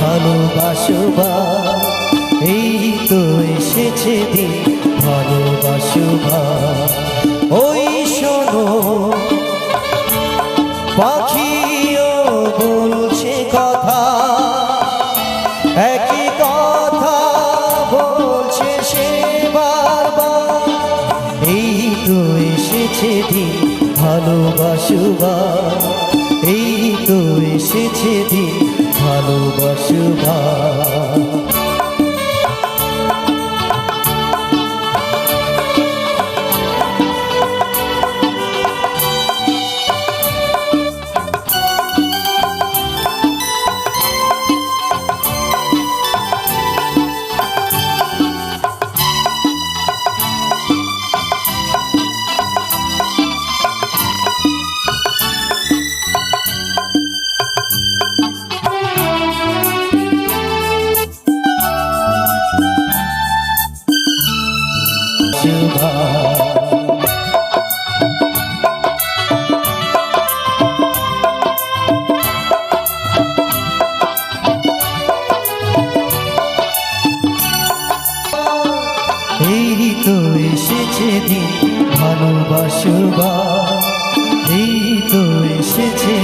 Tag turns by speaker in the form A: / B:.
A: ভালোবাসবা এই তো এসেছে দিন ভালোবাসবা ওই শোনো, পাখিও বলছে কথা, একই কথা বলছে সে বারবার। এই তো এসেছে দিন ভালোবাসবা এই তো এসেছে দিন ভালোবাসবা সুধা এই তো এসেছে দিন ভালোবাসবা এই তো এসেছে